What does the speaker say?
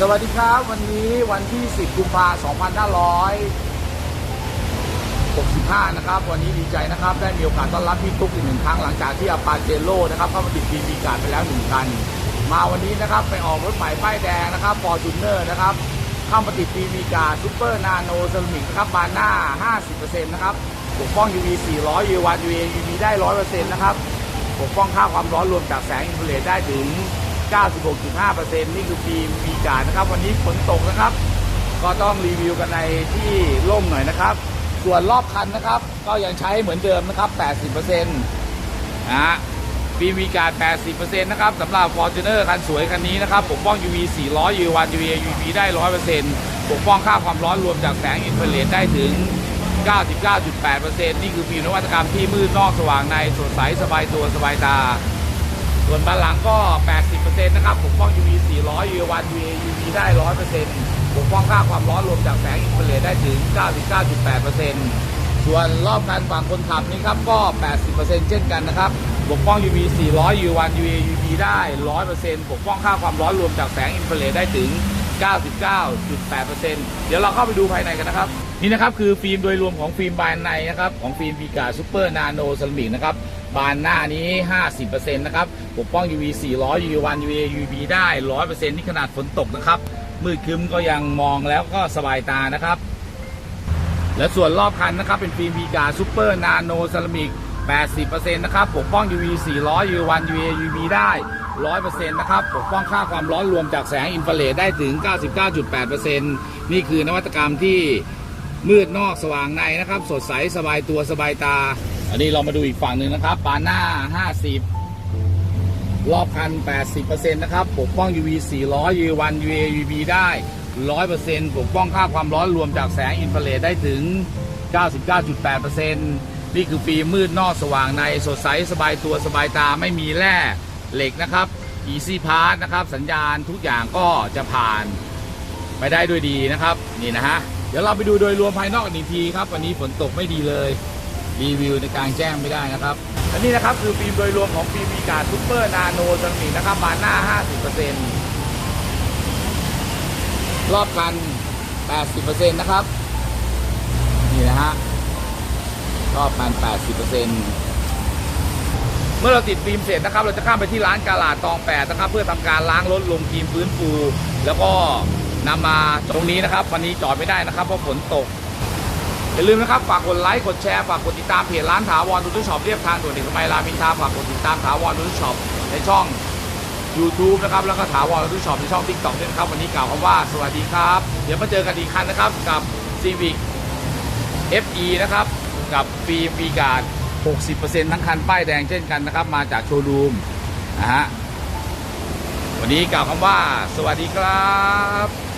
สวัสดีครับ วันนี้วันที่ 10 กุมภาพันธ์2565 นะครับ วันนี้ดีใจนะครับ ได้มีโอกาสต้อนรับพี่ตุ๊กอีกหนึ่งครั้งหลังจากที่อาปาเจโร่นะครับเข้ามาติดทีมีการไปแล้วหนึ่งคัน มาวันนี้นะครับไปออกรถใหม่ป้ายแดงนะครับฟอร์จูเนอร์นะครับเข้ามาติดทีมีการซูเปอร์นาโนเซรามิกนะครับบานหน้า 50%นะครับปกป้อง UV 400 UV 1 UV ได้ 100%นะครับปกป้องค่าความร้อนรวมจากแสงอินฟราเรดได้ถึง 96.5%นี่คือฟิล์มมีการนะครับ วันนี้ฝนตกนะครับ ก็ต้องรีวิวกันในที่ร่มหน่อยนะครับ ส่วนรอบคันนะครับ ก็ยังใช้เหมือนเดิมนะครับ 80%นะฮะฟิล์มมีการ80%นะครับสำหรับ Fortuner คันสวยคันนี้นะครับ ปกป้อง UV 400 UV 1 UV UV ได้ 100%ปกป้องค่าความร้อนรวมจากแสงอินฟราเรดได้ถึง 99.8%นี่คือฟิล์มนวัตกรรมที่มืดนอกสว่างในสดใสสบายตัวสบายตา ส่วนบานหลังก็ 80%นะครับปกป้อง UV 400 UV 1 UV UV ได้ 100%ปกป้องค่าความร้อนรวมจากแสงอินฟราเรดได้ถึง 99.8%ส่วนรอบการฝั่งคนขับนี่ครับก็ 80%เช่นกันนะครับปกป้อง UV 400 UV 1 UV UV ได้ 100%ปกป้องค่าความร้อนรวมจากแสงอินฟราเรดได้ถึง 99.8%เดี๋ยวเราเข้าไปดูภายในกันนะครับ นี่นะครับคือฟิล์มโดยรวมของฟิล์มบานในนะครับของฟิล์มพีกาซูเปอร์นาโนเซรามิกนะครับบานหน้านี้ 50%นะครับปกป้อง UV 400 UV 1 UV UV ได้ 100%นี่ขนาดฝนตกนะครับมืดคึ้มก็ยังมองแล้วก็สบายตานะครับ และส่วนรอบคันนะครับเป็นฟิล์มพีกาซูเปอร์นาโนเซรามิก80%นะครับปกป้อง UV 400 UV 1 UV UV ได้ 100%นะครับปกป้องค่าความร้อนรวมจากแสงอินฟราเรดได้ถึง 99.8%นี่คือนวัตกรรมที่ มืดนอกสว่างในนะครับ สดใสสบายตัวสบายตา อันนี้เรามาดูอีกฝั่งหนึ่งนะครับปานหน้า 50 รอบคัน 80%นะครับปกป้อง UV 400 UV 1 UV UV ได้ 100%ปกป้องค่าความร้อนรวมจากแสงอินฟราเรดได้ถึง 99.8%นี่คือฟิล์มมืดนอกสว่างในสดใสสบายตัวสบายตาไม่มีแร่เหล็กนะครับ Easy Pass นะครับ สัญญาณทุกอย่างก็จะผ่านไปได้ด้วยดีนะครับ นี่นะฮะ ดี๋ยวเราไปดูโดยรวมภายนอกกันอีกทีครับ วันนี้ฝนตกไม่ดีเลย รีวิวในกลางแจ้งไม่ได้นะครับและนี่นะครับคือฟิล์มโดยรวมของฟิล์มมีการซูเปอร์นาโนเซรามิกนะครับบานหน้า 50%รอบคัน 80%นะครับ นี่นะฮะรอบคัน 80%เมื่อเราติดฟิล์มเสร็จนะครับ เราจะข้ามไปที่ร้านกาลาดตองแปดนะครับ เพื่อทำการล้างรถลงทีมฟื้นฟู แล้วก็ นำมาตรงนี้นะครับ วันนี้จอดไม่ได้นะครับเพราะฝนตกอย่าลืมนะครับ ฝากกดไลค์กดแชร์ฝากกดติดตามเพจร้านถาวรดูทุกช็อปเรียบทางด่วนเด็กสมัยรามินทาฝากกดติดตามถาวรดูทุกช็อปในช่อง YouTube นะครับแล้วก็ถาวรดูทุกช็อปในช่อง TikTok ด้วยนะครับวันนี้กล่าวคำว่าสวัสดีครับ เดี๋ยวมาเจอกันอีกครั้งนะครับกับ Civic FE นะครับกับฟิล์มวีการ์ด60%ทั้งคันป้ายแดงเช่นกันนะครับ มาจากโชว์รูมนะฮะวันนี้กล่าวคำว่า สวัสดีครับ